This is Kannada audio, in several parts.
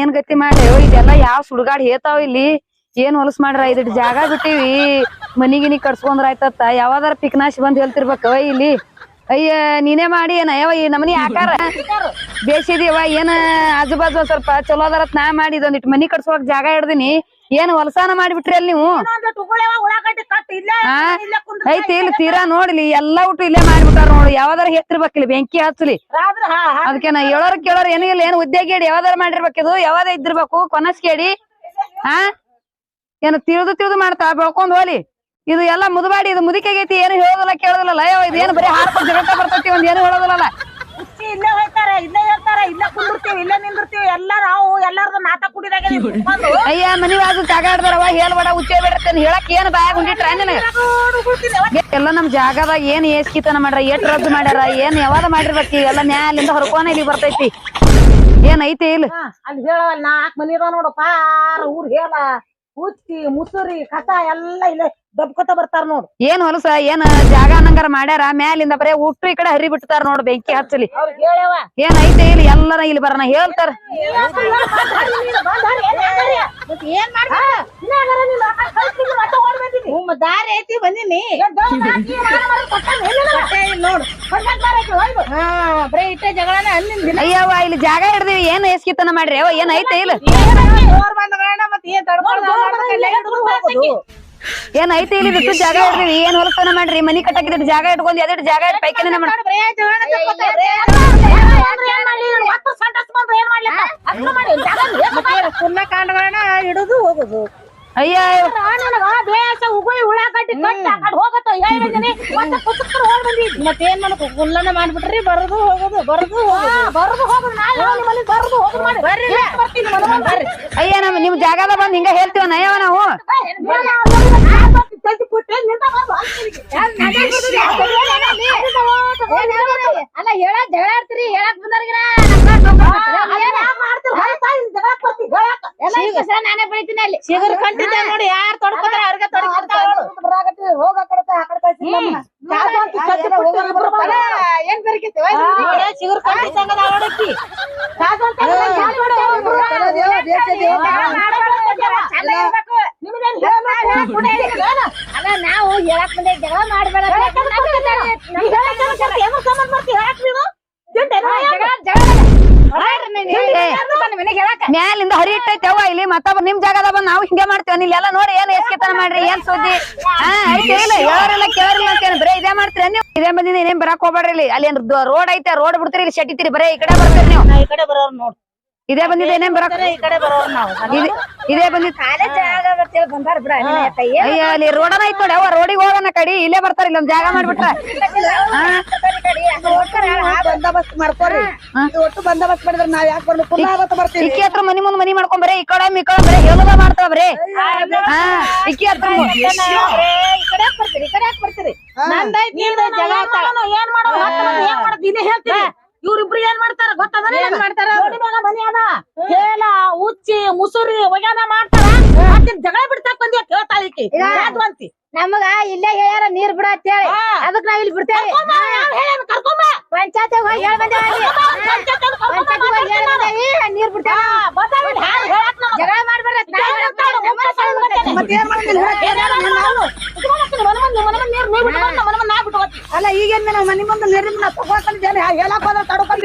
ಏನ್ ಗತಿ ಮಾಡ್ರಿ ಇದೆಲ್ಲ ಯಾವ ಸುಡ್ಗಾಡ್ ಹೇತಾವ್ ಇಲ್ಲಿ? ಏನ್ ಹೊಲಸ್ ಮಾಡ್ರ? ಇದ್ ಜಾಗ ಬಿಟ್ಟಿವಿ. ಮನಿಗಿನಿ ಕಟ್ಸ್ಕೊಂಡ್ರ ಆಯ್ತತ್ತ ಯಾವಾದಾರ ಪಿಕ್ನಾಶಿ ಬಂದ್ ಹೇಳ್ತಿರ್ಬೇಕ. ಇಲ್ಲಿ. ಅಯ್ಯ, ನೀನೇ ಮಾಡಿ ಏನ ಯಾವ ಈ ನಮನಿ ಆಕಾರ ಬೇಸಿದೀವ, ಏನ ಆಜು ಬಾಜು ಸ್ವಲ್ಪ ಚಲೋ ಅದರತ್ ನಾ ಮಾಡಿ ಇದೊಂದಿಟ್ ಮನಿ ಕಟ್ಸೋಕ್ ಜಾಗ ಹಿಡ್ದಿನಿ ಏನ್ ಹೊಲಸಾನ ಮಾಡಿಬಿಟ್ರಿ ಅಲ್ಲಿ ನೀವು? ಐತಿ, ಇಲ್ಲಿ ತೀರಾ ನೋಡ್ಲಿ, ಎಲ್ಲಾ ಊಟ ಇಲ್ಲೇ ಮಾಡ್ಬಿಟ್ಟಾರ ನೋಡಿ, ಯಾವ್ದಾರ ಹೆತ್ತಿರ್ಬೇಕಿಲ್ಲಿ ಬೆಂಕಿ ಹಚ್ಚಲಿ. ಅದಕ್ಕೆ ನಾ ಹೇಳೋರ್ ಕೇಳೋರ್ ಏನೂ ಇಲ್ಲ, ಏನ್ ಉದ್ಯೋಗ ಹೇಳಿ, ಯಾವ್ದಾರ ಮಾಡಿರ್ಬೇಕಿದು ಯಾವ್ದ ಇದ್ದಿರ್ಬೇಕು, ಕೊನಸ್ ಕೇಳಿ. ಹಾ ಏನು ತಿಳಿದು ತಿಳಿದು ಮಾಡ್ತಾ, ಬೆಳ್ಕೊಂಡ್ ಹೋಲಿ ಇದು ಎಲ್ಲ ಮುದುಬಾಡಿ ಇದು ಮುದಿಕೆಗೈತಿ ಏನು ಹೇಳೋದಿಲ್ಲ ಕೇಳೋದಿಲ್ಲ ಅಯ್ಯೋ ಇದು ಏನು ಬರೀ ಹಾರ್ಕೊಂಡು ಜಗತ್ತ ಬರ್ತೈತಿ ಒಂದ್ ಏನು ಹೇಳೋದಿಲ್ಲ ಹುಚ್ಚಿ ಇಲ್ಲೇ ಹೋಯ್ತಾರ ಇಲ್ಲೇ ಹೇಳ್ತಾರ ಇಲ್ಲೇ ಕುಂದಿರ್ತೀವಿ ಇಲ್ಲೇ ನಿಂದಿರ್ತೀವಿ ಎಲ್ಲ ನಾವು ಎಲ್ಲಾರ್ದು ನಾಟ ಕುಡಿದಾಗ ಅಯ್ಯ. ಮನಿ ಬಾಜು ಜಾಗ ಆಡ್ದಾರವ ಹೇಳ್ಬೇಡ ಉಚ್ಚೆ ಬಿಡ್ತೇನೆ ಹೇಳಕ್ ಏನ್ ಬಾಯಾಗ ಉಂಡಿಟ್ರ ನಿನಗ? ಎಲ್ಲ ನಮ್ ಜಾಗದಾಗ ಏನ್ ಏಸ್ಕಿತನ ಮಾಡ್ರ ಏಟ್ ರದ್ದು ಮಾಡ್ಯಾರ ಏನ್ ಯಾವಾಗ ಮಾಡಿರ್ಬೇಕು ಎಲ್ಲ ನ್ಯಾಯಲಿಂದ ಹೊರಕೋನ ಇಲ್ಲಿ ಬರ್ತೈತಿ. ಏನೈತಿ ಐತಿ ಇಲ್ಲ? ಅಲ್ಲಿ ಹೇಳವಲ್ಲ ನಾಲ್ಕು ಮನಿ ಇದಾವ ನೋಡು ಪಾರ ಊರ್ ಹೇಳ ಹುಚ್ಚಿ ಮುಸುರಿ ಕಸ ಎಲ್ಲ ಇಲ್ಲೇ ದಬ್ಕೊತ ಬರ್ತಾರ ನೋಡ್ ಏನ್ ಹೊಲಸ ಏನ್ ಜಾಗ ಅನ್ನಂಗಾರ ಮಾಡ್ಯಾರ ಮ್ಯಾಲಿಂದ ಬರೇ ಉಟ್ರು ಈ ಕಡೆ ಹರಿ ಬಿಟ್ಟಾರ ನೋಡ್ ಬೆಂಕಿ ಹಚ್ಚಲಿ ಏನ್ ಐತೆ ಇಲ್ಲಿ ಎಲ್ಲರ ಇಲ್ಲಿ ಬರನ ಹೇಳ್ತಾರ ದಾರಿ ಐತಿ ಬಂದಿನಿ ಅಯ್ಯವ್ವ ಇಲ್ಲಿ ಜಾಗ ಹಿಡ್ದಿವಿ ಏನ್ ಎಸ್ಕಿತನ ಮಾಡ್ರಿ ಅವ ಏನ್ ಐತೆ ಇಲ್ಲ ಏನ್ ಐತಿ ಇಲ್ಲಿ ಬಿಟ್ಟು ಜಾಗ ಇಡ್ರಿ ಏನ್ ಹೊಲಸನ ಮಾಡ್ರಿ? ಮನಿ ಕಟ್ಟಕಿದ್ ಜಾಗ ಇಟ್ಕೊಂಡ್ ಎದಿಟ್ ಜಾಗ ಇಟ್ ಪೈಕಿನ ಮಾಡ ಕಾಂಡಗಳನ್ನ ಹಿಡಿದು ಹೋಗುದು. ಅಯ್ಯ. ಮತ್ತೇನ್ ಮಾಡಬೇಕು? ಗುಲ್ಲನ ಮಾಡ್ಬಿಟ್ರಿ ಬರೋದು ಹೋಗೋದು ಬರೋದು ಬರೋದು ಹೋಗುದು. ಬರೋದು ಹೋಗು ಮಾಡಿ. ಬರ್ರಿ. ಬರ್ರಿ. ಅಯ್ಯ ನಮ್ ನಿಮ್ ಜಾಗದ ಬಂದ್ ಹಿಂಗ ಹೇಳ್ತೀವ ನಯವ ನಾವು ಅಲ್ಲ ಹೇಳಕ್ ಜಗಳ ಆಡ್ತೀರಿ ಹೇಳಕ್ ಬಂದವ್ರಿಗಿನ ನಾನೇ ಬೆಳಿತೀನಿ ಅಲ್ಲಿ. ಸಿಗರ್ ಕಂಟಿದ್ದೆ ನೋಡಿ ಯಾರು ತೊಡ್ಕೊಂಡ್ರೆ ಅವ್ರಿಗೆ ಹೋಗ ಏನ್ ಬೆರಕೈತಿ ಸಿಗರ್ ಕಂಟಿದ್ದಂಗ ನೋಡಕ್ಕಿ ಅಲ್ಲ ನಾವು ಹೇಳಕ್ ಬಂದೆ ಜಗಳ ಮಾಡ್ಬೇಡ ಮ್ಯಾಲಿಂದ ಹರಿ ಇಟ್ಟೈತೆ ಅವ್ವ ಇಲ್ಲಿ ಮತ್ತೊಬ್ಬ ನಿಮ್ ಜಾಗದ ಬಂದ್ ಇಲ್ಲಿ ಎಲ್ಲ ನೋಡಿ ಏನ್ ಎಸ್ಕಿತನ ಮಾಡ್ರಿ ಏನ್ ಸುದ್ದಿ? ಹಾ ಐತೆ ಇಲ್ಲ ಹೇಳೋರಿಲ್ಲ ಕೇಳೋರಿಲ್ಲ ಅಂತ ಬರೇ ಇದೇ ಮಾಡ್ತೀರ ನೀವು? ಇದೇ ಬಂದಿನಿ ಏನೇನ್ ಬರಕ್ ಹೋಗ್ಬೇಡ್ರಿ ಅಲ್ಲಿ ಏನ್ ರೋಡ್ ಐತೆ ರೋಡ್ ಬಿಡ್ತೀರಿ ಇಲ್ಲಿ ಶೆಟ್ಟಿತೀರಿ ಬರೇ ಈ ಕಡೆ ಬರ್ತೀರಿ ನೀವು. ಈ ಕಡೆ ಬರೋರು ನೋಡ್ ಇದೇ ಬಂದಿದೆ ಏನೇನ್ ಬರಕ್ ಈ ಕಡೆ ಬರೋಣ ನಾವು ಇದೇ ಇದೇ ಬಂದಿದ್ ಜಾಗ ಬರ್ತೇಳಿ ಬಂದಾರ ಬಿಡ ಅಯ್ಯ ಅಲ್ಲಿ ರೋಡನ ಐತ್ ನೋಡಿ ಅವ ರೋಡಿಗೆ ಹೋಗೋಣ ಕಡಿ ಇಲ್ಲೇ ಬರ್ತಾರ ಇಲ್ಲೊಂದ್ ಜಾಗ ಮಾಡ್ಬಿಟ್ರ ಬಂದೋಬಸ್ತ್ ಮಾಡ್ಕೊರಿ ಇದು ಒಟ್ಟು ಬಂದೋಬಸ್ತ್ ಮಾಡಿದ್ರೆ ನಾವ್ ಯಾಕೆ ಬರ್ಬೇಕು ಕುಲ್ಲ ಅವತ್ತು ಬರ್ತೀವಿ ಇಕ್ಕಿ ಹತ್ರ ಮನಿ ಮುಂದ್ ಮನಿ ಮಾಡ್ಕೊಂಡ್ ಬರೇ ಈ ಕಡೆ ಈ ಕಡೆ ಬರೇ ಹೇಳೋದ ಮಾಡ್ತಾವ ಬರೇ ಹಾ ಇಕ್ಕಿ ಹತ್ರ ಮು- ಈ ಕಡೆ ಯಾಕ್ ಬರ್ತೀರಿ ಈ ಕಡೆ ಯಾಕ್ ಬರ್ತೀರಿ ನಂದೈತಿ ನಿಮ್ದು ಜಗ ಆತಾಳ. ಏನ್ ಮಾಡೋದು ಏನ್ ಮಾಡೋದು ಹೇಳ್ತೀನಿ ಇವ್ರಿಬ್ರು ಏನ್ ಮಾಡ್ತಾರ? ಗೊತ್ತದ ಏನ್ ಮಾಡ್ತಾರ? ಮನಿ ಅದ. ಉಚ್ಚಿ ಮುಸುರಿ ಒಗ್ಯಾನ ಮಾಡ್ತಾರ. ಜಗಳ ಬಿಡ್ತಾಕ್ ಬಂದಿ ಕೇಳ್ತಾಳಿಕಿ ಯಾದ್ವಂತಿ ನಮಗ ಇಲ್ಲೇ ಹೇಳ್ಯಾರ ನೀರ್ ಬಿಡ ಅಂತ ಹೇಳಿ. ಅದಕ್ ನಾವ್ ಇಲ್ಲಿ ಬಿಡ್ತೇವೆ. ಪಂಚಾಯತ್ ಹೋಗಿ ಹೇಳ ಬಂದೇವಿ ನೀರ್ ಬಿಡ್ತೇವೆ ಜಗಳ ಮಾಡಿದ್ರಿ ಅಲ್ಲ ಈಗೇನ್ ಮನೆ ಮುಂದೆ ನೀರಿನ ತಗೋಕೊಂಡಿದ್ದೇನೆ ಹೇಳಕ್ ಹೋದ್ರೆ ತಡ್ಕೊಂಡ್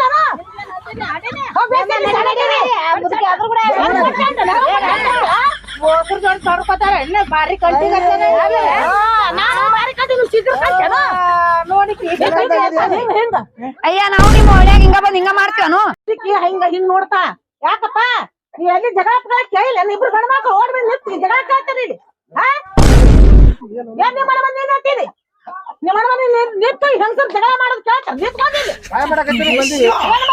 ಬಾರಿ ಕಟ್ಟಿಗತ್ತೇನೆ ನೋಡಿ ಹಿಂಗ? ಅಯ್ಯ ನಾವು ನಿಮ್ಮ ಒಳ್ಳೆಯಾಗ ಹಿಂಗ ಬಂದ್ ಹಿಂಗ ಮಾಡ್ತೀವನು? ಸಿಕ್ಕಿ ಹಿಂಗ ಹಿಂಗ್ ನೋಡ್ತಾ. ಯಾಕಪ್ಪ? ನೀ ಎಲ್ಲಿ ಜಗಳ ಕೇಳಿಲ್ಲ. ಇಬ್ರು ಗಂಡ ಮಕ್ಳು ಓಡ್ ಬಂದ್ ನಿಂತಿ ಜಗಳ ಕೇಳ್ತೀರಿ ಇಲ್ಲಿ. ಹಾ ಏನ್ ನಿಮ್ಮ ಮನೆ ಬಂದು ನಿಂತೀರಿ ನಿಮ್ಮ ಮನೆ ಬಂದು ನಿಂತು ಹೆಂಗಸರು ಜಗಳ ಮಾಡೋದು ಕೇಳ್ತಾರೆ. ನಿಂತ್ಕೊಂಡಿಲ್ಲಿ ಬಾಯ್ ಮಾಡಕತ್ತೀರಿ ಬಂದಿ. ಬಾಯ್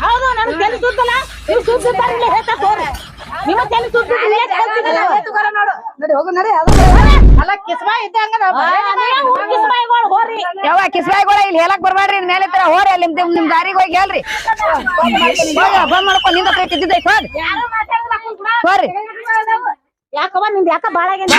ಹೌದು ನನ್ ತಲೆ ಸುದ್ದಲ್ಲ ನೀವು ಸುದ್ದ ಇಲ್ಲಿ ಹೇಳ್ತಾ ತೋರಿ ನಿಮ್ಮ ತಲೆ ನೋಡು. ನಡಿ ಹೋಗು ನಡಿ ಅಲ್ಲ ಕಿಸ್ಬಾ ಇದ್ದಂಗ ಕಿಸ್ಮಾಯಿಗಳು ಹೋರಿ. ಯಾವ ಕಿಸ್ಬಾಯಿಗಳ ಇಲ್ಲಿ ಹೇಳಕ್ ಬರಬೇಡ್ರಿ ಇನ್ ಮೇಲೆ ಹೋರಿ ಅಲ್ಲಿ ನಿಮ್ ನಿಮ್ ದಾರಿಗೆ ಹೋಗಿ ಹೇಳ್ರಿ. ಹೋಗ ಬಂದ್ ಮಾಡ್ಕೊಂಡ್ನಿಂದ ಇದ್ದಿದ್ದೈತ್ ಹೋಗಿ. ಹೋರಿ. ಯಾಕವ್ವ ನಿಂದ ಯಾಕ ಬಾಳ ಆಗ್ಯಾದ?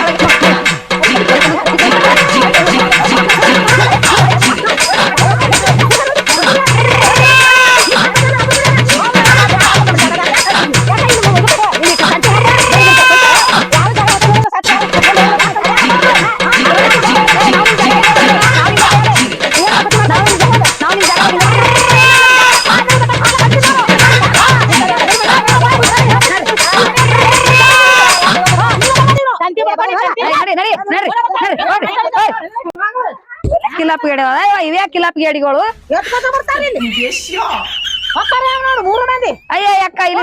ಕಿಲಾಪ್ ಗೇಡಿ ಇವೇ ಕಿಲಾಪ್ ಗೇಡಿಗಳು ನೋಡು ಮೂರು ಮಂದಿ. ಅಯ್ಯ ಅಕ್ಕ ಇಲ್ಲಿ.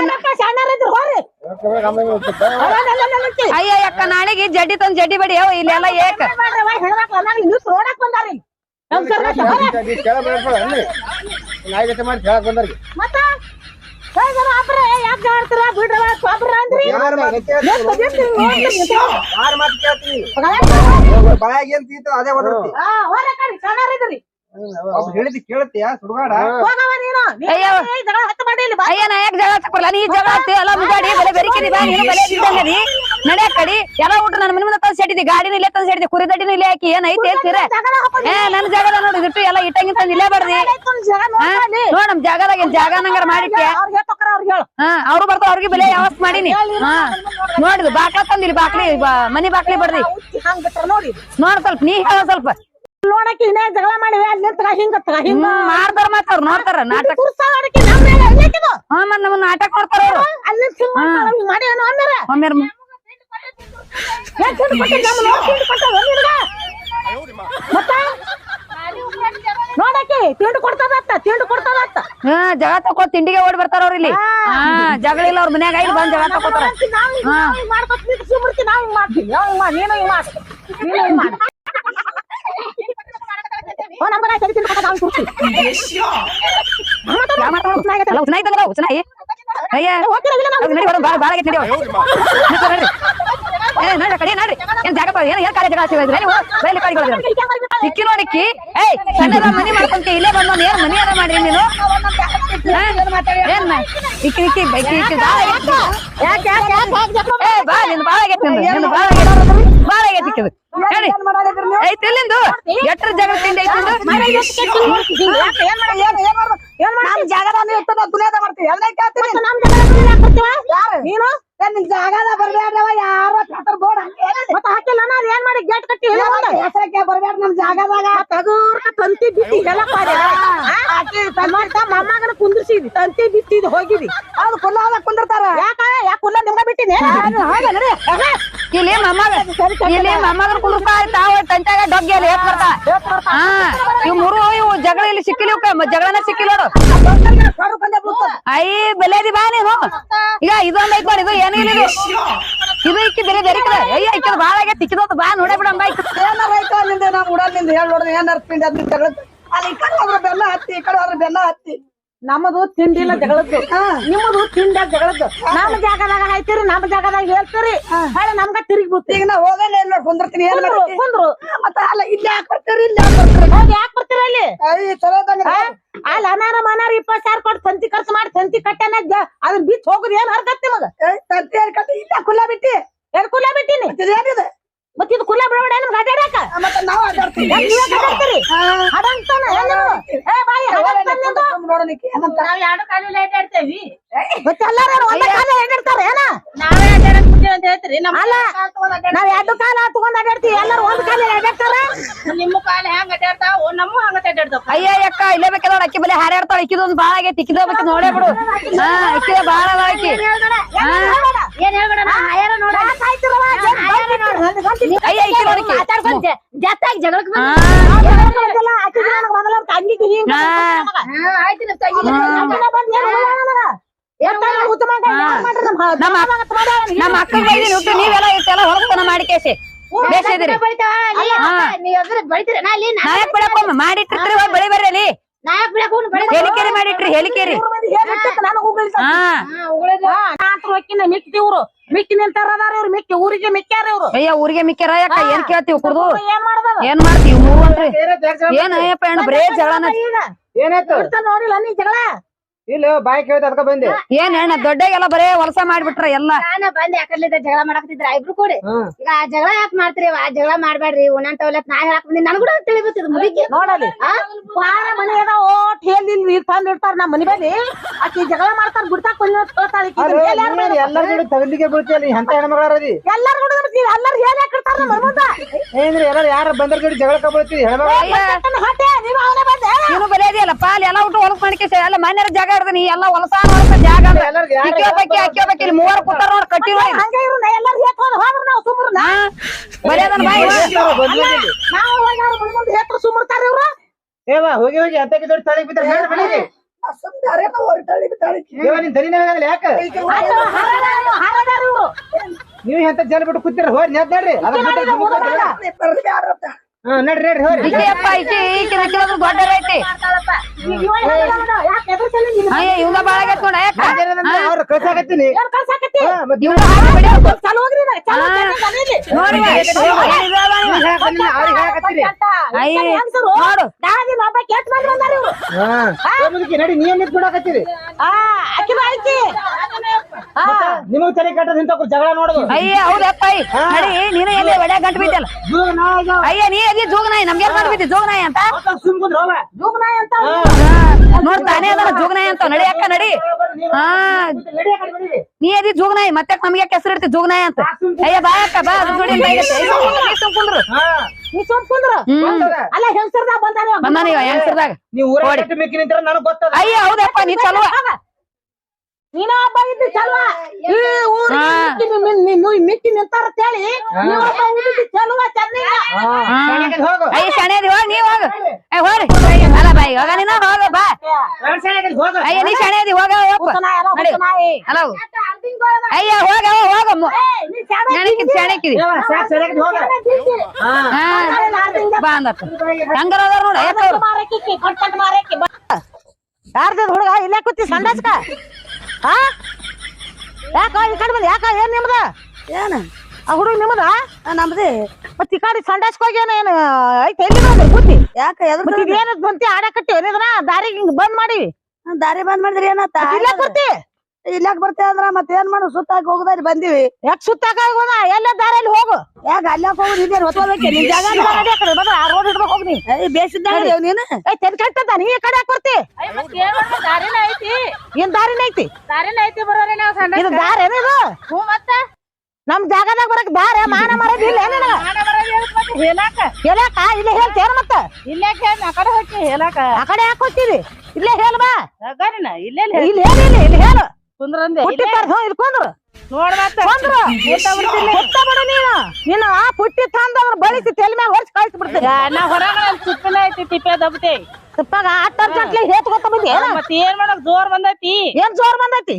ಅಯ್ಯ ಅಕ್ಕ ನಾಳೆಗೆ ಜಡ್ಡಿ ತಂದ್ ಜಡ್ಡಿ ಬಡಿ. ಇಲ್ಲೆಲ್ಲ ಏಕ. ಮಾಡ್ರವ್ವ, ಬಿಡ್ರವಾ ಅಲ್ಲ, ನೀವು ನೋಡಕ್ ಬಂದಾರ ಇಲ್ಲಿ. ನಮ್ ಸರ್ವತ್ರ ಹೋರಿ. ಮಾಡಿ ಕೇಳಕ್ ಬಂದವ್ರಿಗೆ. ಮತ್ತ? ಹೇಗರ ಆಬ್ರ ಯಾಕೆ ಜಾಡ್ತೀರ ಬಿಡ್ರವ ಒಬ್ರ ಅಂದ್ರಿ ಯಾರ್ ಮಾತ್ ಕೇಳ್ತೀನಿ? ಬಾಯಾಗ ಏನ್ ತೀತ ಅದೇ ಓದಿರ್ತಿ ಆ, ಹೋರಿ ಆ ಕಡೆ, ಸಣ್ಣರಿದ್ರಿ. ಹೇಳಿದ್ ಕೇಳ್ತೀಯ ಸುಡುಗಾಡ? ಹೋಗವ್ವ ನೀನು. ನೀನು ಅಯ್ಯೋ. ಏ, ಜಗಳ ಹತ್ತು ಮಾಡಿ ಇಲ್ಲಿ ಬಾ. ಅಯ್ಯ ನಾ ಯಾಕೆ ಜಗಳ ಹಚ್ಚಕ್ ಬರಲ್ಲ ನೀ ಜಗಳ ಹತ್ತಿ ಎಲ್ಲ ಮುಂಜಾಡಿ ಬಲೆ ಬೆರಿಕಿದಿ ಬಾ ನೀನು ಬಲೆ ಬಿದ್ದಂಗದಿ ನಡೆ ಕಡಿ. ಎಲ್ಲ ಊಟ ನನ್ನ ಮನೆ ಮುಂದೆ ತಂದ್ ಸೆಟ್ಟಿದಿ ಗಾಡಿನ ಇಲ್ಲೇ ತಂದ್ ಸೆಟ್ಟಿದಿ ಕುರಿ ದಡ್ಡಿನ ಇಲ್ಲೇ ಹಾಕಿ ಏನ್ ಐತಿ ಹೇಳ್ತೀರ ಜಗಳ ಹಾಕೋದು ಏ ನನ್ ಜಾಗದ ನೋಡಿ ಇಟ್ಟು ಎಲ್ಲ ಇಟ್ಟಂಗಿ ತಂದ್ ಇಲ್ಲೇ ಬರ್ರಿ ಆಯ್ತು, ಒಂದ್ ಜಗಳ ಹಾ? ನೋಡ್ಕೊಳ್ಳಿ. ನೋಡ್ ನಮ್ ಜಾಗದಾಗ ಏನ್ ಜಾಗ ನಂಗಾರ ಮಾಡಿಟ್ಯ ಅವ್ರಿಗೆ ಹೇಳ್ತಕ್ಕಾರ ಅವ್ರಿಗೆ ಹೇಳು ಹಾ ಅವ್ರು ಬರ್ತಾವ ಅವ್ರಿಗೆ ಬೆಲೆ ಯಾವತ್ ಮಾಡೀನಿ. ಹಾ. ನೋಡಿದ್ ಬಾಕ್ಲ ತಂದಿರಿ ಬಾಕ್ಲಿ ಬಾ- ಮನಿ ಬಾಕ್ಲಿ ಬಡ್ದಿ ಹುಚ್ಚಿ ಹಂಗ್ ಬಿಟ್ರ ನೋಡಿ. ನೋಡ್ ಸ್ವಲ್ಪ ನೀ ಹೇಳ ಸ್ವಲ್ಪ. ನೋಡಕ್ಕೆ ಇನ್ನೇ ಜಗಳ ಮಾಡಿವೆ ಅಲ್ಲಿ ನಿಂತ್ಕ ಹಿಂಗ ಹಿಂಗ ಮಾಡ್ತಾರ ಮತ್ತ ಅವ್ರು ನೋಡ್ತಾರ ನಾಟಕ. ಕುರ್ಸಾಡಕ್ಕೆ ನಮ್ಮ ಮೇಲೆ ಎಲ್ಲಕ್ಕಿದು ಹಾ ಮತ್ ನಮ್ ನಾಟಕ ಮಾಡ್ತಾರ ಅವ್ರು. ಅಲ್ಲಿ ಮಾಡ್ತಾರ, ಹಿಂಗ್ ಮಾಡಿ ಏನೋ ಅಂದಾರ. ನಮ್ಮ ನೋಡಿ ತಿಂಡಿ ಕೊಟ್ಟದ ನಿನಗ ಮತ್ತ? ನೋಡಕ್ಕೆ ತಿಂಡಿ ಕೊಡ್ತದತ್ತ ತಿಂಡಿ ಕೊಡ್ತದತ್ತ. ಹಾ ಜಗಳ ತಕೋ ತಿಂಡಿಗೆ ಓಡಿ ಬರ್ತಾರ ಅವ್ರ ಇಲ್ಲಿ. ಹಾ. ಜಗಳ ಇಲ್ಲ ಅವ್ರ ಮನ್ಯಾಗ ಐದು ಬಂದ್ ಜಗಳ ತಕೋತಾರ. ಹಿಂಗ್ ಮಾಡ್ಕೊತ ನಿಂತು ನಾವು ಮಾಡ್ತೀವಿ. ನೀನು ಹಿಂಗ್ ಮಾಡು. ನೀನು ಹಿಂಗ್ ಮಾಡು ಓ ನಮ್ಮ ಕಡೆ ಸರಿ ತಿಂಡಿ ಕೊಟ್ಟ ನಾವು ಕೊಡ್ತೀವಿ ಯಾ ಮಾತಾಡೋದು? ಅಲ್ಲ, ಉಸ್ನಾಯಿ ತಂಗದ, ಉಸ್ನಾಯಿ. ಅಯ್ಯ ನಡಿ ಬಾಳ ಭಾಳ ನಡ್ರಿ. ಏ ಕಡೆ ನಡ್ರಿ ಏನ್ ಜಾಗ ಏನ್ ಏನ್ ಕಾರ್ಯ ಜಾಗ ನೀವು ಬಯಲು ಕಾಡಿಗಳು ನಿಕ್ಕಿ ನೋಡಿಕ್ಕಿ ಏಯ್ ಸಣ್ಣದ ಮನೆ ಮಾಡ್ಕೊಂತ ಇಲ್ಲೇ ಬಂದು ಏನ್ ಮನಿ ಏನ ಮಾಡ್ರಿ ನೀನು? ಏನ್ ಇಕ್ಕಿ ಇಕ್ಕಿ ಬೈಕಿ ಇಕ್ಕಿ ಬಾಳ ಆಗೈತೆ ಯಾಕೆ ಯಾಕೆ ಏ ಬಾ ನಿನ್ ಬಾಳ ಬಾಳ ಬಾಳ ಇಕ್ಕಿದು ಹೇಳಿ. ಐತಿ ಇಲ್ಲಿಂದು ಎಟ್ರ ಜಗಳ ತಿಂಡಿ ಐತಿ ದುನಿಯಾದ ಮಾಡ್ತೀವಿ. ಎಲ್ಲ ಯಾರು? ನೀನು? ನಿನ್ ಜಾಗದ ಬರ್ಬೇಡ್ರವ ಯಾರ ಚಾತರ ಬೋರ್ಡ್ ಮತ್ತ ಹಾಕಿಲ್ಲ ನಾನು ಏನ್ ಮಾಡಿ ಗೇಟ್ ಕಟ್ಟಿ ಹೆಸರಕ್ಕೆ ಬರ್ಬೇಡ ನಮ್ ಜಾಗದಾಗ. ತಗೂರ್ಕ ತಂತಿ ಬಿತ್ತಿ ಎಲ್ಲ ಮೊಮ್ಮಗನ ಕುಂದ್ರಿಸಿದಿ. ತಂತಿ ಬಿತ್ತಿದ್ ಹೋಗಿದಿ. ಅದು ಕುಲ್ಲ ಕುಂದಿರ್ತಾರ. ಯಾಕ ಯಾಕ ಕುಲ್ಲ ನಿಮ್ಗ ಬಿಟ್ಟಿನಿ? ಇಲ್ಲಿ ಮಮ್ಮಗ ಇಲ್ಲಿ ಮಮ್ಮಗನ ಕುಂದ್ರಸ್ತಾ ತಾವ ತಂಚಾಗ ಡೊಗ್ಗೆ ಅಲ್ಲಿ ಏತ್ ಬರ್ತಾ. ಇವ್ ಮೂರು ಇವು ಜಗಳ ಇಲ್ಲಿ ಸಿಕ್ಕಿಲ್ಲ ಜಗಳನ ಸಿಕ್ಕಿಲ್ಲ ಅಯ್ಯ ಬೆಲೆದಿ ಬಾ ನೀನು ಈಗ ಇದೊಂದ್ ಐತ್ ನೋಡಿ ಇದು ಏನೂ ಇಲ್ಲ ಇದು ಇಕ್ಕಿ ಬೇರೆ ಬೇರೆ ಕಡೆ. ಅಯ್ಯ ಇಕ್ಕದ ಬಾಳ ಆಗೈತಿ ಇಕ್ಕಿದೋತ್ ಬಾ ನೋಡೇ ಬಿಡಂಬ ಏನಾರ ಐತೋ ನಿಂದ ನಾವು ಉಡಲ್ನಿಂದ ಹೇಳಿ ನೋಡ್ರಿ ಏನಾರ ತಿಂಡಿ ಅದ್ ಜಗಳ ಅಲ್ಲಿ ಈ ಕಡೆ ಹೋದ್ರ ಬೆಲ್ಲ ಹತ್ತಿ ಈ ಕಡೆ ಹೋದ್ರ ಬೆಲ್ಲ ಹತ್ತಿ. ನಮ್ಮದು ತಿಂಡಿಲ್ಲ ಜಗಳದ್ದು. ನಿಮ್ಮದು ತಿಂಡ ಜಗಳದ್ದು. ನಮ್ಮ ಜಾಗದಾಗ ಐತಿರಿ ನಮ್ಮ ಜಾಗದಾಗ ಹೇಳ್ತೀರಿ. ಹೇಳಿ ನಮ್ಗ ತಿರುಗಿ ಬಿಡ್ತೀರಿ ಈಗ ನಾ ಹೋಗಲ್ಲ ಏನ್ ನೋಡಿ ಕುಂದಿರ್ತೀನಿ ಏನ್ ಕುಂದ್ರು ಕುಂದ್ರು. ಮತ್ತ ಅಲ್ಲ ಇಲ್ಲ ಯಾಕೆ ಬರ್ತೀರಿ ಇಲ್ಲಿ ಯಾಕೆ ಬರ್ತೀರಿ ಹೋಗಿ ಯಾಕೆ ಬರ್ತೀರಿ ಅಲ್ಲಿ ಅಯ್ಯ ಚಲೋ ಇದ್ದಂಗ ಆ? ಅಲ್ಲಿ ಅನಾರ ಮನಾರ ಇಪ್ಪತ್ ಸಾವಿರ ಕೊಟ್ಟು ತಂತಿ ಖರ್ಚು ಮಾಡಿ ತಂತಿ ಕಟ್ಟೆನ ಅದನ್ನ ಬಿಚ್ಚ ಹೋಗುದು ಏನ್ ಹರ್ಕತ್ ನಿಮಗ ತತ್ತಿ ಕಟ್ಟಿ ಇಲ್ಲ ಕುಲ್ಲ ಬಿಟ್ಟಿ ಏನ್ ಕುಲ್ಲ ಬಿಟ್ಟಿನಿ ಮತ್ತೆ ಏನಿದೆ ಮತ್ ಇದು ಕುಲ್ಲ ಬಿಡಬೇಡ ನಿಮ್ಗೆ ಅಡ್ಯಾಡಕ ಮತ್ತೆ ನಾವು ಅಡ್ಡಾಡ್ತೀವಿ ಯಾಕ್ ನೀವೇ ಅಡ್ಡಾಡ್ತೀರಿ? ಅದಂತಾನ ಏನ್ ನಿಮ್ದು? ಏ ಬಾಯಿ ಅದಂತಾನ ನಿಮ್ದು? ನೋಡೋಣಿಕೆ ಏನಂತ ನಾವ್ ಎರಡು ಕಾಲಲ್ಲಿ ಅಡ್ಡಾಡ್ತೇವಿ ಮತ್ತೆ ಎಲ್ಲಾರು ಒಂದೇ ಕಾಲ ಹೆಂಗಿರ್ತಾರ ಏನ ನಾವೇ ಅಡ್ಡಾಡಕ್ ಬಿಟ್ಟಿವಿ ಅಂತ ಹೇಳ್ತೀರಿ ನಮ್ಮ ಅಲ್ಲ ಕಾಲ್ ತಗೊಂಡ್ ಅಡ್ಡಾಡ್- ನಾವ್ ಎರಡು ಕಾಲ ತಗೊಂಡ್ ಅಡ್ಡಾಡ್ತೀವಿ ಎಲ್ಲಾರು ಒಂದ್ ಕಾಲ ಅಡ್ಡಾಡ್ತಾರ ನಿಮ್ಮ ಕಾಲ ಹೆಂಗ್ ಅಡ್ಡಾಡ್ತಾವ ನಮ್ಮ ಹಂಗ ಅಡ್ಡಾಡ್ತಾವ ಅಯ್ಯ ಅಕ್ಕ ಇಲ್ಲೇ ಅಕ್ಕಿ ಬಲೆ ಇಕ್ಕಿದೊಂದ್ ಬಾಳ ಆಗೈತಿ ಇಕ್ಕಿದ ಬೇಕ ನೋಡೇ ಬಿಡು ಹಾ ಇಕ್ಕಿದ ಬಾಳ ಅದ ಏನ್ ಹೇಳ್ಬೇಡ ಹಾಯಾರ ನೋಡ ಅಯ್ಯ ಇಕ್ಕಿ ಜತ್ತಾಗಿ ಯಾರ್ ನಮ್ಮ ಅಕ್ಕ ನೀವೆಲ್ಲ ಮಾಡಿ ಕೇಸಿ ಬೇಸಿದಿರಿ ಬೆಳಿತಾವ ಅಲ್ಲಿ ಹಾ. ನೀವ್ ಅದ್ರ ಬೆಳಿತೀರ ನಾ ಅಲ್ಲಿ ನಾ ನಾಯಕ್ ಬೆಳಕೊಮ್ಮ ಮಾಡಿಟ್ಟಿರ್ತೀರಿ ಹೋಗ್ ಬೆಳಿ ಬರ್ರಿ ಅಲ್ಲಿ. ಹೆಲಿಕೇರಿ ಮಾಡಿಟ್ರಿ ಹೇಳಿಕೇರಿ. ಇವ್ರು ಮಿಕ್ಕಿ ನಿಂತಾರ ಅದಾರ ಇವ್ರು. ಮಿಕ್ಕಿ ಊರಿಗೆ ಮಿಕ್ಕ್ಯಾರ ಇವ್ರು. ಅಯ್ಯ ಊರಿಗೆ ಮಿಕ್ಕ್ಯಾರ ಯಾಕ? ಏನ್ ಕೇಳ್ತೀವಿ ಕುಡ್ದು? ಏನ್ ಮಾಡ್ತೀವಿ? ಮೂರು ಅಂತ್ರಿ ಏನ್ ಅಯ್ಯಪ್ಪ ಹೆಣ್ಣು ಬರೇ ಜಗಳನ ಏನಾಯ್ತು? ನೋಡಿಲ್ಲ ನೀ ಜಗಳ? ಇಲ್ಲ ಬಾಯ್ ಕೇಳ್ತಾ ಅದಕ್ಕ ಬಂದೆ. ಏನ್ ಅಣ್ಣ ದೊಡ್ಡಗೆಲ್ಲ ಬರೇ ವಲಸ ಮಾಡ್ಬಿಟ್ರ ಎಲ್ಲ? ನಾನು ಬಂದ್ ಯಾಕಲ್ಲಿದ್ದ ಜಗಳ ಮಾಡಾಕತ್ತಿದ್ರ ಇಬ್ರು ಕೂಡಿ. ಈಗ ಆ ಜಗಳ ಯಾಕೆ ಮಾಡ್ತೀರಿ ಆ ಜಗಳ ಮಾಡ್ಬೇಡ್ರಿ ಉಣ್ಣಂತವಲತ್ ನಾ ಹೇಳಕ್ ಬಂದಿ ನನ್ ಕೂಡ ತಿಳಿಬಿಟ್ಟಿದ್ ಮುಗಿಗೆ ನೋಡಲಿ ಬಾಳ ಮನೆ ಅದ ಓಟ್ ಹೇಳಿ ನೀರ್ ತಂದ್ ಇಡ್ತಾರ ನಮ್ಮ ಮನಿ ಬಲ್ಲಿ? ಆಕಿ ಜಗಳ ಮಾಡ್ತಾರ ಗುಡ್ತಾ ಬಂದ್ ಎಲ್ಲರ ಜೋಡಿ ತಗಲಿಗೆ ಬೀಳ್ತಿಯಲ್ಲ ಎಂತ ಹೆಣ್ಮಗಳಾರದಿ ಎಲ್ಲಾರು ಕೂಡ ಎಲ್ಲಾರ್ ಹೇಳಿ ಹಾಕಿರ್ತಾರ ನಮ್ಮ ಮನೆ ಮುಂದ ಏನ್ರಿ ಎಲ್ಲಾರು ಯಾರ ಬಂದ್ರ ಜೋಡಿ ಜಗಳ ಬೀಳ್ತೀವಿ ಹೆಣ್ಮಗಳ ಹೊಟ್ಟೆ ನೀನು ಅವನೇ ಬಂದೆ? ನೀನು ಬರೇ ಇದೆಯಲ್ಲ ಪಾಲ್ ಎಲ್ಲ ಊಟ ಹೊಲಸ್ ಮಾಡ್ಕೇಸ ಎಲ್ಲ ಮನ್ಯಾರ ಜಾಗ ಹಿಡ್ದು ನೀ ಎಲ್ಲ ಹೊಲಸ ಹೊಲಸ ಜಾಗ ಅಂದ್ರೆ ಎಲ್ಲಾರ್ಗೂ ಯಾರ್ ಇಕ್ಕೋ ಬಗ್ಗೆ ಅಕ್ಕೋ ಬಗ್ಗೆ ಇಲ್ಲಿ ಮೂವರು ಕೂತಾರ ನೋಡ್ ಕಟ್ಟಿ ನೋಡಿ ಹಂಗ ಇವ್ರು ಎಲ್ಲಾರು ಹೋದ್ರ ನಾವು ಸುಮ್ರನ? ಹಾ ಬರೇ ಅದನ್ನ ಬಾಯಿ ನಾವು ಹೋಗ್ಯಾರ ಮನೆ ಮುಂದೆ ಹೇತ್ರ ಸುಮ್ರತಾರ ಇವ್ರು? ಏವ ಹೋಗಿ ಹೋಗಿ ಅತ್ತಕ್ಕೆ ದೊಡ್ಡ ತಾಳಿ ಬಿದ್ದರೆ ಹೇಳಿ ಬೆಳಿಗ್ಗೆ ಏವ ನಿನ್ ಯಾಕ? ನೀವು ಎಂತ ಜನ ಬಿಟ್ಟು ಕೂತಿರ ಅದಕ್ಕೆ ಅದ್ರ ಬಿಟ್ಟು ಹಾ ನಡ್ರಿ ನಡ್ರಿ ಹೋರಿ ಈಕೆ ಈಕೆ ಐತಿ. ನೀನು ಅಯ್ಯ ಇವ್ನ ನೋಡ ಯಾಕ? ಅವ್ರ ಕಳ್ಸಾಕತ್ತೀನಿ ಏನ್ ಕಳ್ಸಾಕತ್ತಿ ಹಾ, ಮತ್ತೆ ಇವ್ನ ಹಾಕಿ ಬಡಿಯೋದು. ಚಲೋ ಹೋಗ್ರಿ ನಾ, ಚಲೋ ಹಾ. ನೋಡಿ ನೀವ್ ಹೇಳಕ್ ಬಂದಿಲ್ಲ, ಅವ್ರಿಗೆ ಹೇಳಕತ್ತೀರಿ. ಈ ನೋಡು. ನಾಳೆ ಒಬ್ಬ ಕೆಟ್ಟ ಮಂದಿ ಬಂದಾರ ಹಾ ಏ ನಡಿ ನೀ ನಿಂತ್ ಬಿಡಾಕತ್ತೀರಿ ನಿಮಗ್ ತಲೆ ಕಟ್ಟದ ಇಂತವ್ರು ಜಗಳ ನೋಡುದು ಅಯ್ಯ ಹೌದಪ್ಪ ನಡಿ ನೀನು ಎಲ್ಲಿ ಒಳ್ಳೆ ಗಂಟು ಬಿದ್ದಲ್ಲ? ಅಯ್ಯ ನೀ ಎಲ್ಲಿ ಜೋಗನಾಯಿ ನಮ್ಗೆ ಮಾಡ್ಬಿಟ್ಟು ಜೋಗನಾಯಿ ಅಂತ? ಜೋಗನಾಯಿ ಅಂತ ನೋಡ್ತಾನೆ ಅದ ಜೋಗನಾಯಿ ಅಂತ. ನಡಿ ಅಕ್ಕ ನಡಿ. ಹಾ. ನೀ ಅದಿ ಜೋಗನಾಯಿ ಮತ್ತೆ ನಮ್ಗೆ ಹೆಸರು ಇಡ್ತಿ ಜೋಗನಾಯಿ ಅಂತ? ಅಯ್ಯ ಬಾ ಅಕ್ಕ ಬಾ. ನೋಡಿ ಜೋಡಿ ಕುಂದ್ರು ಹಾ. ನೀ ಸುಮ್ ಕುಂದ್ರು ಹ್ಮ್. ಅಲ್ಲ ಹೆಂಗಸರ್ದಾಗ ಬಂದಾರ. ಬಂದಾನ ಹೆಂಗಸರ್ದಾಗ? ಅಯ್ಯ ಹೌದಪ್ಪ ನೀ ಚಲೋ ನೀನ ಇದ್ದಿ ಚಲ್ವ. ಈ ಊರಿಗೆ. ಮಿಕ್ಕಿ ನಿಂತಾರ ನೀವ್ ಇದ್ದಿ ಚಲ್ವ ಚೆನ್ನೈಗ. ಹೋಗು. ನೀ ಹೋಗ. ಏ ಹೋರಿ ಅಲ್ಲ ಬಾಯಿ ಹೋಗ ನೀನ ಹೋಗ ಬಾ. ಯಾರ್ ಹೋಗು. ಅಯ್ಯ ನೀ ಹೋಗ ಹೋಗು. ಅಲ್ಲ. ಅಯ್ಯ ಬಾ ಅಂದತ್ತ ಹೆಂಗಾರ ಅದಾರ ನೋಡ ಯಾಕ ಹುಡುಗ ಇಲ್ಲೇ ಕೂತಿ ಸಂಡಾಸ್ಕ. ಹಾ ಯಾಕ ಈ ಕಡೆ ಬಂದ ಯಾಕ ಏನ್ ನಿಮ್ದ? ಏನ? ಆ ಹುಡುಗ ನಿಮ್ದ? ನಮ್ದೇ. ಮತ್ ಈ ಕಡೆ ಸಂಡಾಸ್ಕ ಹೋಗಿ ಏನ ಏನ್ ಐತೆ ಎಲ್ಲಿ ಬಂದ್ರಿ ಬುದ್ಧಿ ಯಾಕ ಈಗ ಏನದ್ ಬಂತಿ ಆಡಕತ್ತಿ ಏನಿದ್ರ ದಾರಿಗೆ ಹಿಂಗ್ ಬಂದ್ ಮಾಡಿವಿ. ದಾರಿ ಬಂದ್ ಮಾಡಿದ್ರಿ ಏನತ್ತ ಇಲ್ಲೇ ಕೂತಿ ಇಲ್ಲಾಕ್ ಬರ್ತೇವೆ ಅಂದ್ರ ಮತ್ತೆ ಏನ್ ಮಾಡು ಸುತ್ತಾಕ ಹೋಗದಾರಿ ಬಂದಿವಿ. ಯಾಕ ಸುತ್ತಾಕ ಎಲ್ಲ ದಾರಲ್ಲಿ ಹೋಗು. ಯಾಕ ಅಲ್ಲಾಕ್ ಹೋಗಿ ಹೊತ್ಕೋಬೇಕೆ ನಿನ್ ಜಾಗ ಬಂದ್ರ ಆ ರೋಡ್ ಹಿಡ್ಬೇಕು ಹೋಗ್ ನೀ. ಬೇಸಿದ್ದಾಗ ನೀನು? ಏ ತೆನ್ ಕಟ್ಟದ ನೀ ಈ ಕಡೆ ಯಾಕ್ ಬರ್ತಿ? ದಾರಿನ ಐತಿ. ಏನ್ ದಾರಿನ ಐತಿ? ದಾರಿನ ಐತಿ ಬರೋರಿ ನಾವು ಸಣ್ಣ ಇದು ದಾರಿ ಏನ್ ಇದು? ಹ್ಞೂ ಮತ್ತ? ನಮ್ ಜಾಗದಾಗ ಬರಕ್ ದಾರ ಮಾನ ಮರದ ಇಲ್ಲ ಹೇಳಾಕ? ಹೇಳಾಕ? ಇಲ್ಲೇ ಹೇಳ್ತೇನ ಮತ್ತ. ಇಲ್ಲ ಕೇಳ ಆ ಕಡೆ ಹೋಗಿ ಹೇಳಾಕ. ಆ ಕಡೆ ಯಾಕೆ ಹೋಗ್ತೀವಿ ಇಲ್ಲೇ ಹೇಳ ಬಾ. ಹಗಾರಿನ ಇಲ್ಲೇ ಇಲ್ಲಿ ಇಲ್ಲಿ ಹೇಳು. ಕುಂದ್ರಂದೆ. ಪುಟ್ಟಿ ಹ್ಞೂ ಇಲ್ಲಿ ಕುಂದ್ರು. ನೋಡ್ ಮತ್ತ ಕುಂದ್ರು ಹುಟ್ಟ ಬಿಡು ನೀನು. ನೀನು ಆ ಪುಟ್ಟಿ ತಂದು ಅವ್ರ ಬಳಸಿ ತೆಲ್ ಮ್ಯಾಗ ಹೊರ್ಸ್ ಕಳ್ಸಿ ಬಿಡ್ತೀನಿ ನಾ ಹೊರಗ ತುಪ್ಪಿನ ಐತಿ ತಿಪ್ಪೆ ದಬ್ಬತೆ. ತುಪ್ಪಾಗ ಆಟರ್ ಬಂದಿ? ಏನ? ಮಾಡಕ್ ಜೋರ್ ಬಂದೈತಿ? ಏನ್ ಜೋರ್ ಬಂದೈತಿ?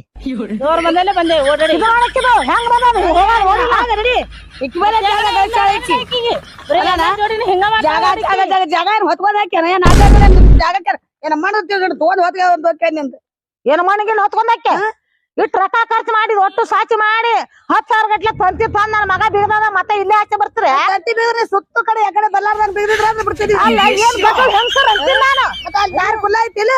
ಜೋರ್ ಬಂದಲ್ಲೇ ಬಂದೆ ಓಡಾಡಿ. ಇದು ಮಾಡಕ್ಕಿದು ಹೆಂಗ್ ಬಂದ ಹೋಗಾರ ಹೋಗಿ ನಡಿ. ಇಕ್ಕಿ ಮೇಲೆ ಜಾಗ ಹಿಂಗ ಜಾಗ ಜಾಗ ಜಾಗ ಜಾಗ ಏನ್ ಹೊತ್ಕೊಂಡ್ ಹಾಕ್ಯಾನ? ಏನ್ ಜಾಗಕ್ಕೆ ಏನ ಮಾಡೋದ್ ತಗೊಂಡ್ ನಿಂದು. ಏನ್ ಮಣ್ಣಿಗೆ ಹೊತ್ಕೊಂಡಕ್ಕೆ ಇಟ್ಟು ರೊಕ್ಕ ಖರ್ಚು ಮಾಡಿ ಒಟ್ಟು ಸಾಚಿ ಮಾಡಿ ಹತ್ತು ಸಾವಿರ ಗಟ್ಲೆ ತಂತಿ ತಂದ್ ನನ್ನ ಮಗ ಬಿಗದ ಮತ್ತೆ ಇಲ್ಲೇ ಆಚೆ ಬರ್ತಾರೆ? ತಂತಿ ಬಿದ್ರೆ ಸುತ್ತ ಕಡೆ ಯಾಕಡೆ ಬಲ್ಲಾರ್ದಂಗ್ ಬಿದ್ದಿದ್ರ ಅಂದ್ರೆ ಅಲ್ಲ ಏನ್ ಗೊತ್ತ ಹೆಂಗ್ಸರ್ ಅಂತೀನಿ ನಾನು? ಮತ್ತೆ ಅಲ್ಲಿ ಕುಲ್ಲ ಐತಿಲ್ಲ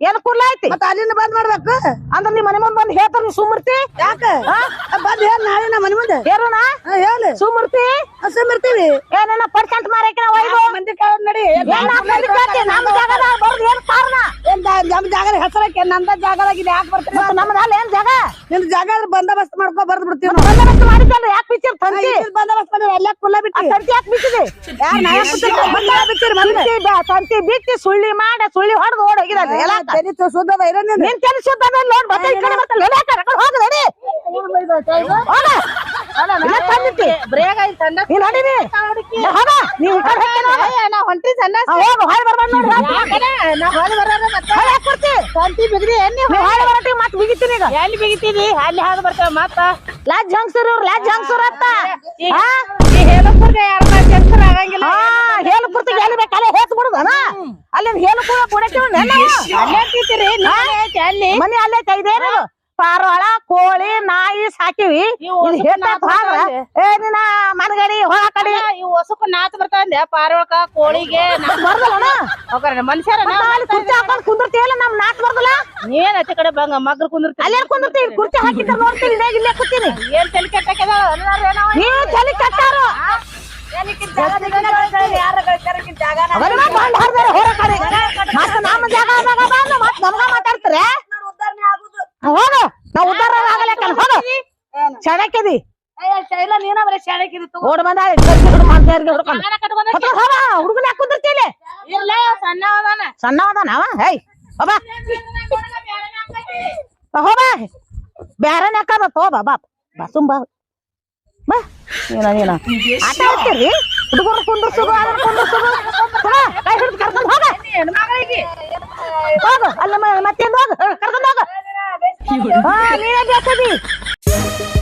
ಏನ್ ಕುಲ್ಲ ಐತಿ? ಮತ್ತೆ ಅಲ್ಲಿಂದ ಬಂದ್ ಮಾಡ್ಬೇಕು? ಅಂದ್ರೆ ನಿಮ್ ಮನೆ ಮುಂದ್ ಬಂದ್ ಹೇಳ್ತಾರ ನೀ ಸುಮ್ಮಿರ್ತಿ ಯಾಕ? ಬಂದ್ ಹೇಳ ನಾಳೆ ನಮ್ಮ ಮನೆ ಮುಂದೆ. ಏರುನ ಹೇಳಿ. ಸುಮ್ಮಿರ್ತಿ ಹಸಮಿರ್ತೀವಿ ಏನೇನ ಪರ್ಸೆಂಟ್ ಮಾರಕಿನ ಒಯ್ದು. ಮಂದಿ ಕಾಲ ನಡಿ. ನಮ್ಮ ಜಾಗದಾಗ ಬರೋದು ಏನ್ ಕಾರಣ? ನಮ್ಮ ಜಾಗ ಹೆಸರಕ್ಕೆ ನಂದ ಜಾಗದಾಗ ಇಲ್ಲಿ ಯಾಕೆ ಬರ್ತೀರಿ? ಮತ್ತೆ ನಮ್ದು ಅಲ್ಲ ಏನ್ ಜಾಗ? ನಿನ್ ಜಾಗ ಆದ್ರೆ ಬಂದೋಬಸ್ತ್ ಮಾಡ್ಕೊ ಬರ್ದು ಬಿಡ್ತೀವಿ ಮತ್ತ್ ಬಂದೋಬಸ್ತ್ ಮಾಡಿದ್ದಲ್ಲ ಯಾಕೆ ಬಿಚ್ಚಿರ್ ತಂತಿ? ಬಂದೋಬಸ್ತ್ ಮಾಡಿ ಎಲ್ಲ ಕುಲ್ಲ ಬಿಟ್ಟು? ತಂತಿ ಯಾಕೆ ಬಿಚ್ಚಿದೆ? ಯಾರ್ ನಾ ಯಾಕ್ ಬಿಟ್ಟಿಲ್ಲ? ಬಂದೋಬಸ್ತ್ ಬಿಟ್ಟಿರಿ ಮೊದ್ಲು. ತಂತಿ ಬ- ತಂತಿ ಬಿಚ್ಚಿ ಸುಳ್ಳಿ ಮಾಡಿ ಸುಳ್ಳಿ ಹೊಡೆದು ಓಡ್ ಹೋಗಿದಾರೆ. ಎಲ್ಲ ತಲಿ ಚು- ಸುದ್ದದ ಇರೋ ನೀನು. ನಿನ್ ಕೆಲಸ ನೋಡ್ ಮತ್ತೆ ಈ ಕಡೆ ಮತ್ತೆ ಲೋಲಾಕ ಹೋಗ ನಡಿ. ಹೋಗ. ಇಲ್ಲ ತಂದಿಟ್ಟಿ ನೀ. ಹೋಗ. ನೀವು ಈ ಕಡೆ ಹೋಗ್ತೀನಿ. ನಾ ಹೊಂಟ್ರಿ ಸಣ್ಣ ಆ, ಹೋಗು ಬರ್ಬೇಡ ತಂತಿ ಬಿಗ್ದಿ ಎಣ್ಣೆ ಹೊಳ್ ಮತ್ತೆ ಬಿಗಿತೀನಿ ಈಗ. ಎಲ್ಲಿ ಬಿಗಿತೀವಿ ಅಲ್ಲಿ ಹಾದು ಬರ್ತೇವೆ ಮತ್ತ ಲಾಜ್ ಜಂಗ್ಸೂರ್ ಇವ್ರು ಲಾಜ್ ಜಂಗ್ಸೂರ್ ಅಂತ ಈ- ಹಾ? ಈ ಹೇಳಪ್ಪರ್ಗೆ ಯಾರ ಆಗಂಗಿಲ್ಲ. ಎಲ್ಲಿ ಬೇಕು ಅಲ್ಲಿ ಹೇಸ್ ಬಿಡುದನ ಅಲ್ಲಿ ಹೇಳು ಕೂಡ ಕೊಡಕ್ಕೆ ಅಲ್ಲೇ ಅಂತಿರ್ತೀರಿ ಅಲ್ಲಿ. ಮನಿ ಅಲ್ಲೇ ಕೈದೇನು ಪಾರೋಳ ಕೋಳಿ ನಾಯಿ ಸಾಕಿವಿ. ಏ ನಿನ್ನ ಮನಗಡಿ ಹೊಳ ಕಡಿ. ಇವು ಹೊಸಕು ನಾತ್ ಬರ್ತಾವಂದೆ ಪಾರೊಳಕ ಕೋಳಿಗೆ ಬರ್ದಲ್ಲಣ ಹೋಗ್ರ ಮನುಷ್ಯರ ಕುರ್ಚಿ ಹಾಕೊಂಡ್ ಕುಂದಿರ್ತೀವಲ್ಲ ನಮ್ ನಾಟ್ ಬರ್ದಲ್ಲ? ನೀನ್ ಆಚೆ ಕಡೆ ಬಂಗ ಮಗ್ರು ಕುಂದಿರ್ತೀವಿ ಅಲ್ಲೇ ಕುಂದಿರ್ತೀವಿ ಕುರ್ಚಿ ಹಾಕಿದ್ದ ನೋಡ್ತೀವಿ ಇಲ್ಲೇ ಇಲ್ಲೇ ಕೂತೀನಿ. ಏನ್ ತಲೆ ಕೆಟ್ಟ ನೀವು ತಲೆ ಕಟ್ಟಾರು ಅವರನ್ನ ಬಾಂಡ್ ಹಾರ್ದಾರೆ ಹೊರ ಕಡೆ. ಮತ್ತ ನಮ್ಮ ಜಾಗ ಬಂದು ಮತ್ ನಮ್ಗ ಮಾತಾಡ್ತಾರೆ. ಹೋಗ. ನಾವು ಉದ್ದಾರ ಆಗಲಕ್ಕಲ್ಲ ಹೋಗ. ಚಡಕಿದಿ ಶೈಲ ನೀನ ಬರೀ ತಗೋ. ಓಡ್ ಬಂದ? ಹಿಡ್ಕೊಂಡ್ ಹೋಗ. ಹುಡುಗನ ಯಾಕೆ ಕುಂದಿರ್ತೀಲಿ ಇಲ್ಲ? ಸಣ್ಣ ಅದಾನ ಸಣ್ಣ ಅದಾನ ಅವ? ಹೇಯ್ ಹೋಗ ಹೋಗ ಬ್ಯಾರನ್ ಯಾಕದ ತೋ ಬಾ ಬಾ. ಬಾ ಬಾ. ಬಾ. ನೀನ ನೀನ. ಆಟ ಆಡ್ತೀರಿ ಹುಡುಗರು ಕುಂದ್ರಸುದು ಅದನ್ನ ಕುಂದ್ರಸುದು ಹೋಗ ಕೈ ಹಿಡಿದು ಕರ್ಕೊಂಡ್ ಹೋಗ ಹೋಗ. ಅಲ್ಲ ಮ- ಮತ್ತೇನ್ ಹೋಗ? ಕರ್ಕೊಂಡ್ ಹೋಗ. હા નીરા દેખાડી